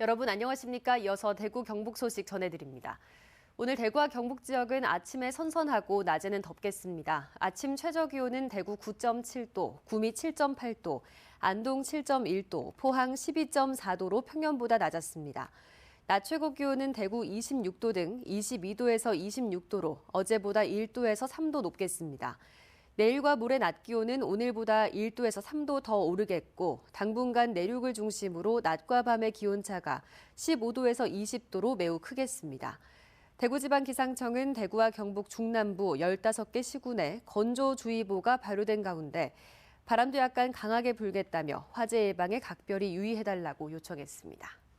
여러분 안녕하십니까? 이어서 대구 경북 소식 전해드립니다. 오늘 대구와 경북 지역은 아침에 선선하고 낮에는 덥겠습니다. 아침 최저 기온은 대구 9.7도, 구미 7.8도, 안동 7.1도, 포항 12.4도로 평년보다 낮았습니다. 낮 최고 기온은 대구 26도 등 22도에서 26도로 어제보다 1도에서 3도 높겠습니다. 내일과 모레 낮 기온은 오늘보다 1도에서 3도 더 오르겠고 당분간 내륙을 중심으로 낮과 밤의 기온차가 15도에서 20도로 매우 크겠습니다. 대구지방기상청은 대구와 경북 중남부 15개 시군에 건조주의보가 발효된 가운데 바람도 약간 강하게 불겠다며 화재 예방에 각별히 유의해달라고 요청했습니다.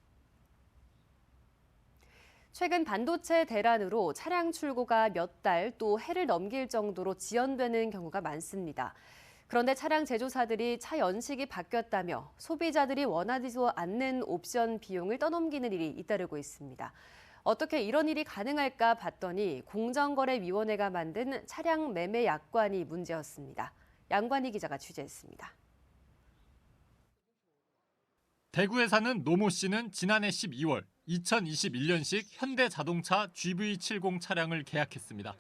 최근 반도체 대란으로 차량 출고가 몇 달 또 해를 넘길 정도로 지연되는 경우가 많습니다. 그런데 차량 제조사들이 차 연식이 바뀌었다며 소비자들이 원하지도 않는 옵션 비용을 떠넘기는 일이 잇따르고 있습니다. 어떻게 이런 일이 가능할까 봤더니 공정거래위원회가 만든 차량 매매 약관이 문제였습니다. 양관희 기자가 취재했습니다. 대구에 사는 노모 씨는 지난해 12월 2021년식 현대자동차 GV70 차량을 계약했습니다.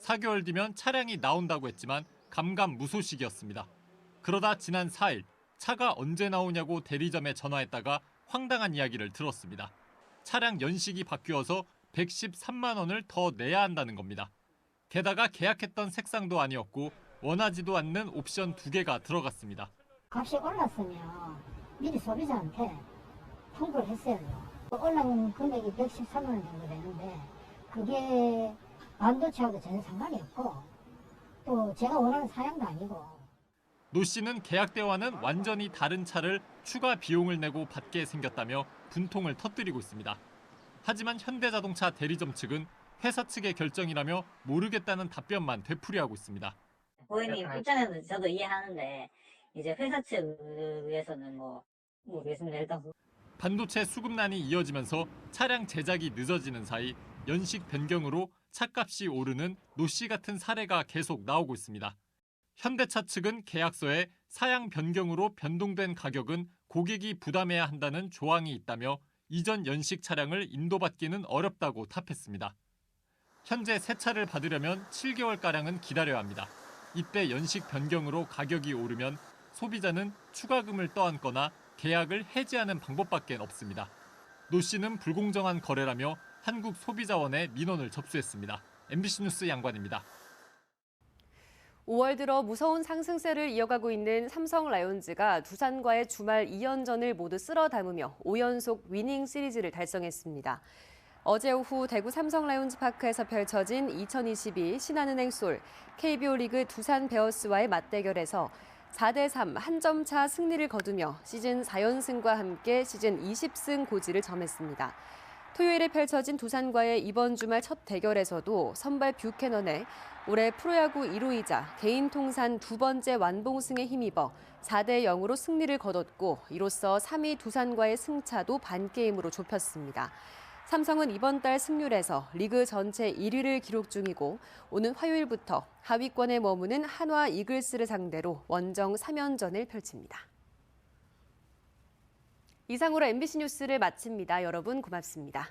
4개월 뒤면 차량이 나온다고 했지만 감감무소식이었습니다. 그러다 지난 4일 차가 언제 나오냐고 대리점에 전화했다가 황당한 이야기를 들었습니다. 차량 연식이 바뀌어서 113만 원을 더 내야 한다는 겁니다. 게다가 계약했던 색상도 아니었고 원하지도 않는 옵션 두 개가 들어갔습니다. 값이 올랐으면 미리 소비자한테 통보를 했어야죠. 올라온 금액이 113만 원 정도 되는데 그게 반도체하고 전혀 상관이 없고 또 제가 원하는 사양도 아니고 노 씨는 계약 때와는 완전히 다른 차를 추가 비용을 내고 받게 생겼다며 분통을 터뜨리고 있습니다. 하지만 현대자동차 대리점 측은 회사 측의 결정이라며 모르겠다는 답변만 되풀이하고 있습니다. 고객님 입장에서 저도 이해하는데 이제 회사 측에서는 뭐 모르겠습니다. 일단 반도체 수급난이 이어지면서 차량 제작이 늦어지는 사이 연식 변경으로 차값이 오르는 노씨 같은 사례가 계속 나오고 있습니다. 현대차 측은 계약서에 사양 변경으로 변동된 가격은 고객이 부담해야 한다는 조항이 있다며 이전 연식 차량을 인도받기는 어렵다고 답했습니다. 현재 새 차를 받으려면 7개월가량은 기다려야 합니다. 이때 연식 변경으로 가격이 오르면 소비자는 추가금을 떠안거나 계약을 해지하는 방법밖에 없습니다. 노 씨는 불공정한 거래라며 한국 소비자원에 민원을 접수했습니다. MBC 뉴스 양관입니다. 5월 들어 무서운 상승세를 이어가고 있는 삼성 라이온즈가 두산과의 주말 2연전을 모두 쓸어 담으며 5연속 위닝 시리즈를 달성했습니다. 어제 오후 대구 삼성 라이온즈 파크에서 펼쳐진 2022 신한은행 솔 KBO 리그 두산 베어스와의 맞대결에서 4대 3 한 점 차 승리를 거두며 시즌 4연승과 함께 시즌 20승 고지를 점했습니다. 토요일에 펼쳐진 두산과의 이번 주말 첫 대결에서도 선발 뷰캐넌의 올해 프로야구 1호이자 개인 통산 두 번째 완봉승에 힘입어 4대 0으로 승리를 거뒀고 이로써 3위 두산과의 승차도 반게임으로 좁혔습니다. 삼성은 이번 달 승률에서 리그 전체 1위를 기록 중이고 오는 화요일부터 하위권에 머무는 한화 이글스를 상대로 원정 3연전을 펼칩니다. 이상으로 MBC 뉴스를 마칩니다. 여러분 고맙습니다.